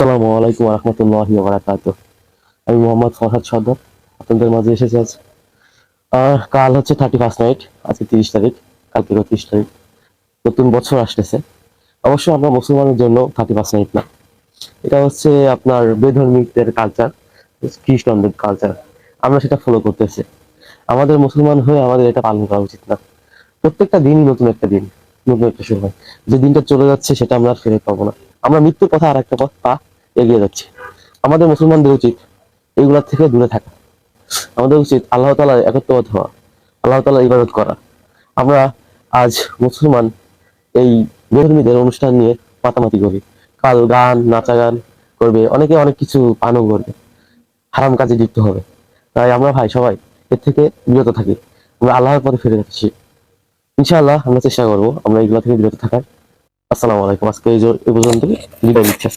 আসসালামু আলাইকুম রহমতুল্লাহি বারাকাত আমি মোহাম্মদ ফরহাদ সর্দার, আপনাদের মাঝে এসেছি আজ। কাল হচ্ছে থার্টি ফার্স্ট নাইট আজকে তিরিশ তারিখ, কালকে তিরিশ তারিখ। নতুন বছর আসতেছে। অবশ্য আমরা মুসলমানের জন্য থার্টি ফার্স্ট নাইট না। এটা হচ্ছে আপনার বেধর্মীদের কালচার খ্রিস্টানদের কালচার আমরা সেটা ফলো করতেছি। আমাদের মুসলমান হয়ে আমাদের এটা পালন করা উচিত না। প্রত্যেকটা দিনই নতুন একটা দিন, নতুন একটা সময়। যে দিনটা চলে যাচ্ছে সেটা আমরা আর ফিরে পাবো না। আমরা মৃত্যুর কথা আর একটা পা এগিয়ে যাচ্ছি। আমাদের মুসলমানদের উচিত এইগুলা থেকে দূরে থাকা। আমাদের উচিত আল্লাহ তালা একত্রবাদ হওয়া, আল্লাহ তালা ইবাদত করা। আমরা আজ মুসলমান এই বেধর্মীদের অনুষ্ঠান নিয়ে মাতামাতি করি। কাল গান নাচা গান করবে, অনেকে অনেক কিছু পানও করবে। হারাম কাজে লিপ্ত হবে। তাই আমরা ভাই সবাই এর থেকে বিরত থাকি। আমরা আল্লাহর পথে ফিরে যাচ্ছি। ইনশাআল্লাহ আমরা চেষ্টা করব আমরা এগুলো থেকে বিরত থাকার। আসসালামু আলাইকুম। আজকে এই পর্যন্ত বিদায় নিচ্ছি।